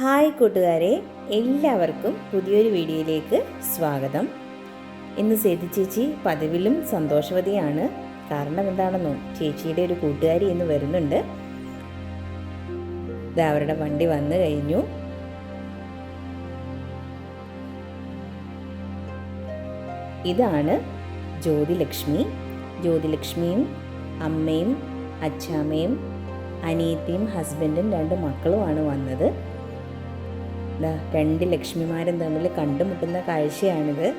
Hi കൂട്ടുകാരെ എല്ലാവർക്കും പുതിയൊരു വീഡിയോയിലേക്ക് സ്വാഗതം. ഇന്ന് സേതു ചേച്ചി പതിവിലും സന്തോഷവതിയാണ്. കാരണം എന്താണെന്നോ ചേച്ചിയുടെ ഒരു കൂട്ടുകാരി ഇന്ന് വരുന്നുണ്ട്. ഇത് അവരുടെ വണ്ടി വന്നു കഴിഞ്ഞു. ഇതാണ് ജ്യോതിലക്ഷ്മി. ജ്യോതിലക്ഷ്മിയും അമ്മയും അച്ഛാമ്മയും അനിയത്തിയും ഹസ്ബൻഡും രണ്ട് മക്കളുമാണ് വന്നത്. ദാ രണ്ട് ലക്ഷ്മിമാരും തമ്മിൽ കണ്ടുമുട്ടുന്ന കാഴ്ചയാണിത്.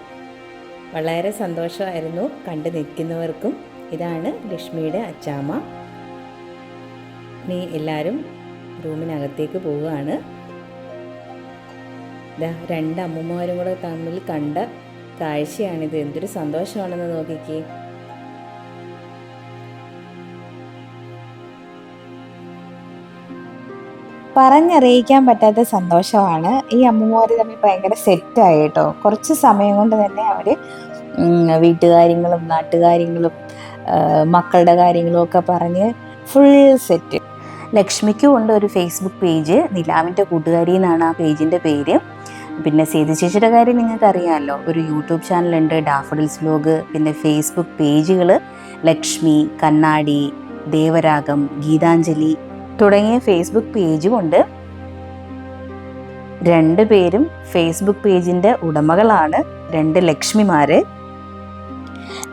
വളരെ സന്തോഷമായിരുന്നു കണ്ടു നിൽക്കുന്നവർക്കും. ഇതാണ് ലക്ഷ്മിയുടെ അച്ചാമ്മ. നീ എല്ലാവരും റൂമിനകത്തേക്ക് പോവുകയാണ്. ഇതാ രണ്ട് അമ്മമാരും കൂടെ തമ്മിൽ കണ്ട കാഴ്ചയാണിത്. എന്തൊരു സന്തോഷമാണെന്ന് നോക്കിക്കേ. പറഞ്ഞറിയിക്കാൻ പറ്റാത്ത സന്തോഷമാണ്. ഈ അമ്മമാര് തമ്മിൽ ഭയങ്കര സെറ്റായി കേട്ടോ. കുറച്ച് സമയം കൊണ്ട് തന്നെ അവർ ഉം, വീട്ടുകാര്യങ്ങളും നാട്ടുകാര്യങ്ങളും മക്കളുടെ കാര്യങ്ങളും ഒക്കെ പറഞ്ഞ് ഫുൾ സെറ്റ് ലക്ഷ്മിക്കും ഉണ്ട് ഒരു ഫേസ്ബുക്ക് പേജ് നിലാവിന്റെ കൂട്ടുകാരി എന്നാണ് ആ പേജിന്റെ പേര്. പിന്നെ സേതു ചേച്ചിയുടെ കാര്യം നിങ്ങൾക്കറിയാമല്ലോ. ഒരു യൂട്യൂബ് ചാനലുണ്ട് ഡാഫഡിൽസ് വ്ലോഗ് പിന്നെ ഫേസ്ബുക്ക് പേജുകൾ ലക്ഷ്മി കണ്ണാടി ദേവരാഗം ഗീതാഞ്ജലി തുടങ്ങിയ ഫേസ്ബുക്ക് പേജുമുണ്ട് രണ്ട് പേരും ഫേസ്ബുക്ക് പേജിന്റെ ഉടമകളാണ്. രണ്ട് ലക്ഷ്മിമാര്.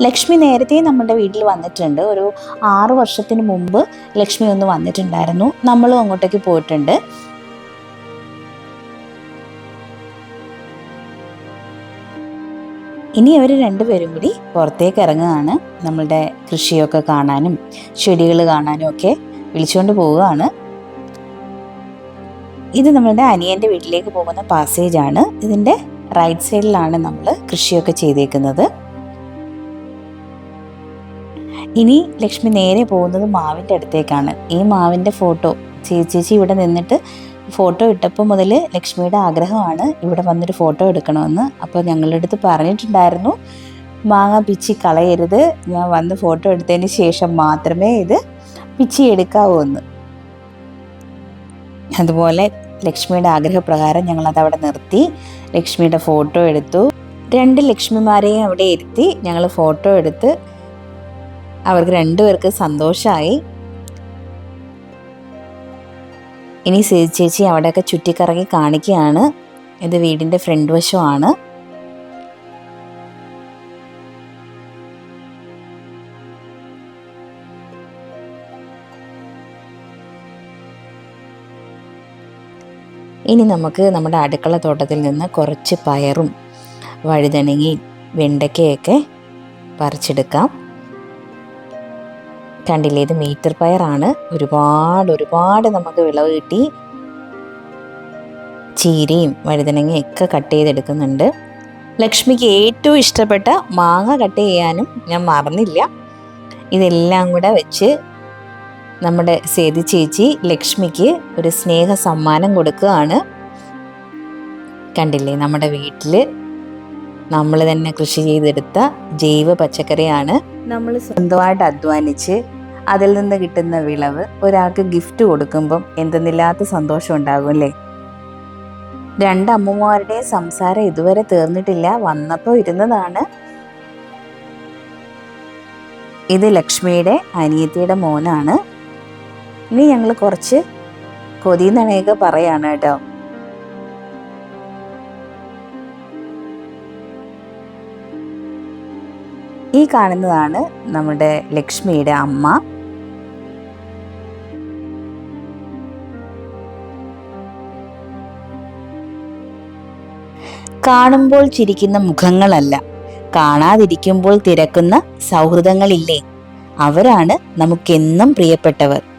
ലക്ഷ്മി നേരത്തെ നമ്മുടെ വീട്ടിൽ വന്നിട്ടുണ്ട്. ഒരു ആറ് വർഷത്തിന് മുമ്പ് ലക്ഷ്മി ഒന്ന് വന്നിട്ടുണ്ടായിരുന്നു. നമ്മളും അങ്ങോട്ടേക്ക് പോയിട്ടുണ്ട്. ഇനി അവർ രണ്ടുപേരും കൂടി പുറത്തേക്ക് ഇറങ്ങുകയാണ് നമ്മളുടെ കൃഷിയൊക്കെ കാണാനും ചെടികൾ കാണാനും ഒക്കെ. വിളിച്ചുകൊണ്ട് പോവുകയാണ്. ഇത് നമ്മളുടെ അനിയന്റെ വീട്ടിലേക്ക് പോകുന്ന പാസേജ് ആണ്. ഇതിന്റെ റൈറ്റ് സൈഡിലാണ് നമ്മൾ കൃഷിയൊക്കെ ചെയ്തേക്കുന്നത്. ഇനി ലക്ഷ്മി നേരെ പോകുന്നത് മാവിന്റെ അടുത്തേക്കാണ്. ഈ മാവിന്റെ ഫോട്ടോ ചേച്ചി ഇവിടെ നിന്നിട്ട് ഫോട്ടോ ഇട്ടപ്പോൾ മുതൽ ലക്ഷ്മിയുടെ ആഗ്രഹമാണ് ഇവിടെ വന്നൊരു ഫോട്ടോ എടുക്കണമെന്ന്. അപ്പോൾ ഞങ്ങളുടെ അടുത്ത് പറഞ്ഞിട്ടുണ്ടായിരുന്നു മാങ്ങ പിച്ചി കളയരുത്. ഞാൻ വന്ന് ഫോട്ടോ എടുത്തതിന് ശേഷം മാത്രമേ ഇത് പിച്ചി എടുക്കാവൂ എന്ന് അതുപോലെ ലക്ഷ്മിയുടെ ആഗ്രഹപ്രകാരം ഞങ്ങൾ അവിടെ നിർത്തി. ലക്ഷ്മിയുടെ ഫോട്ടോ എടുത്തു. രണ്ട് ലക്ഷ്മിമാരെയും അവിടെ ഇരുത്തി ഞങ്ങൾ ഫോട്ടോ എടുത്ത് അവർക്ക് രണ്ടുപേർക്ക് സന്തോഷമായി ഇനി സേജ് ചേച്ചി അവിടെയൊക്കെ ചുറ്റിക്കറങ്ങി കാണിക്കുകയാണ്. ഇത് വീടിന്റെ ഫ്രണ്ട് വശമാണ്. ഇനി നമുക്ക് നമ്മുടെ അടുക്കള തോട്ടത്തിൽ നിന്ന് കുറച്ച് പയറും വഴുതനങ്ങയും വെണ്ടയ്ക്കയൊക്കെ പറിച്ചെടുക്കാം. കണ്ടില്ലേ ഇത് മീറ്റർ പയറാണ്. ഒരുപാട് ഒരുപാട് നമുക്ക് വിളവ് കിട്ടി. ചീരയും വഴുതനങ്ങയും ഒക്കെ കട്ട് ചെയ്തെടുക്കുന്നുണ്ട്. ലക്ഷ്മിക്ക് ഏറ്റവും ഇഷ്ടപ്പെട്ട മാങ്ങ കട്ട് ചെയ്യാനും ഞാൻ മറന്നില്ല. ഇതെല്ലാം കൂടെ വെച്ച് നമ്മുടെ സേതി ചേച്ചി ലക്ഷ്മിക്ക് ഒരു സ്നേഹ സമ്മാനം കൊടുക്കുകയാണ്. കണ്ടില്ലേ നമ്മുടെ വീട്ടിൽ നമ്മൾ തന്നെ കൃഷി ചെയ്തെടുത്ത ജൈവ പച്ചക്കറിയാണ്. നമ്മൾ സ്വന്തമായിട്ട് അധ്വാനിച്ച് അതിൽ നിന്ന് കിട്ടുന്ന വിളവ് ഒരാൾക്ക് ഗിഫ്റ്റ് കൊടുക്കുമ്പം എന്തെന്നില്ലാത്ത സന്തോഷം ഉണ്ടാകും അല്ലേ? രണ്ട് അമ്മമാരുടെയും സംസാരം ഇതുവരെ തീർന്നിട്ടില്ല വന്നപ്പോൾ ഇരുന്നതാണ്. ഇത് ലക്ഷ്മിയുടെ അനിയത്തിയുടെ മോനാണ്. ഇനി ഞങ്ങൾ കുറച്ച് കൊതി നണയൊക്കെ പറയാണ് കേട്ടോ. ഈ കാണുന്നതാണ് നമ്മുടെ ലക്ഷ്മിയുടെ അമ്മ. കാണുമ്പോൾ ചിരിക്കുന്ന മുഖങ്ങളല്ല കാണാതിരിക്കുമ്പോൾ തിരക്കുന്ന സൗഹൃദങ്ങളില്ലേ? അവരാണ് നമുക്കെന്നും പ്രിയപ്പെട്ടവർ.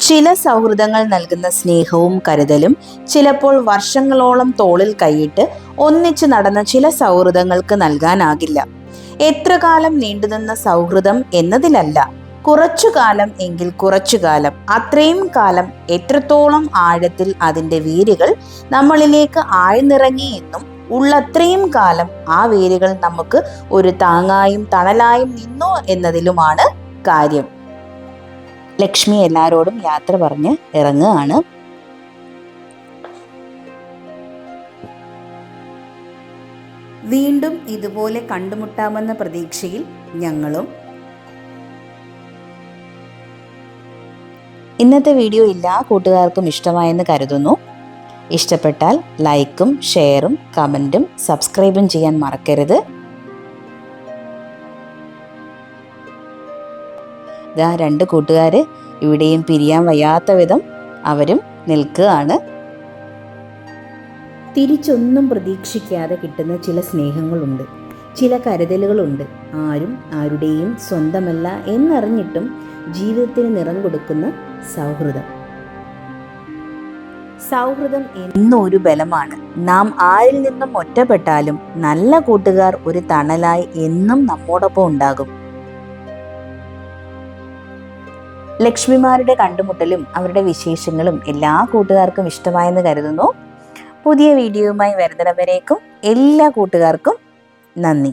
ചില സൗഹൃദങ്ങൾ നൽകുന്ന സ്നേഹവും കരുതലും ചിലപ്പോൾ വർഷങ്ങളോളം തോളിൽ കൈയിട്ട് ഒന്നിച്ചു നടന്ന ചില സൗഹൃദങ്ങൾക്ക് നൽകാനാകില്ല. എത്ര കാലം നീണ്ടുനിന്ന സൗഹൃദം എന്നതിലല്ല. കുറച്ചു കാലം എങ്കിൽ കുറച്ചു കാലം. അത്രയും കാലം എത്രത്തോളം ആഴത്തിൽ അതിന്റെ വേരുകൾ നമ്മളിലേക്ക് ആഴ്ന്നിറങ്ങി എന്നും ഉള്ളത്രയും കാലം ആ വേരുകൾ നമുക്ക് ഒരു താങ്ങായും തണലായും നിന്നോ എന്നതിലുമാണ് കാര്യം. ലക്ഷ്മി എല്ലാരോടും യാത്ര പറഞ്ഞ് ഇറങ്ങുകയാണ്. വീണ്ടും ഇതുപോലെ കണ്ടുമുട്ടാമെന്ന പ്രതീക്ഷയിൽ ഞങ്ങളും. ഇന്നത്തെ വീഡിയോ എല്ലാ കൂട്ടുകാർക്കും ഇഷ്ടമായെന്ന് കരുതുന്നു. ഇഷ്ടപ്പെട്ടാൽ ലൈക്കും ഷെയറും കമന്റും സബ്സ്ക്രൈബും ചെയ്യാൻ മറക്കരുത്. ഇതാ രണ്ട് കൂട്ടുകാർ ഇവിടെയും പിരിയാൻ വയ്യാത്ത വിധം അവരും നിൽക്കുകയാണ്. തിരിച്ചൊന്നും പ്രതീക്ഷിക്കാതെ കിട്ടുന്ന ചില സ്നേഹങ്ങളുണ്ട്. ചില കരുതലുകളുണ്ട്. ആരും ആരുടെയും സ്വന്തമല്ല എന്നറിഞ്ഞിട്ടും ജീവിതത്തിന് നിറം കൊടുക്കുന്ന സൗഹൃദം. സൗഹൃദം എന്നും ഒരു ബലമാണ്. നാം ആരിൽ നിന്നും ഒറ്റപ്പെട്ടാലും നല്ല കൂട്ടുകാർ ഒരു തണലായി എന്നും നമ്മോടൊപ്പം ഉണ്ടാകും. ലക്ഷ്മിമാരുടെ കണ്ടുമുട്ടലും അവരുടെ വിശേഷങ്ങളും എല്ലാ കൂട്ടുകാർക്കും ഇഷ്ടമായെന്ന് കരുതുന്നു. പുതിയ വീഡിയോയുമായി വരുന്നവരേക്കും എല്ലാ കൂട്ടുകാർക്കും നന്ദി.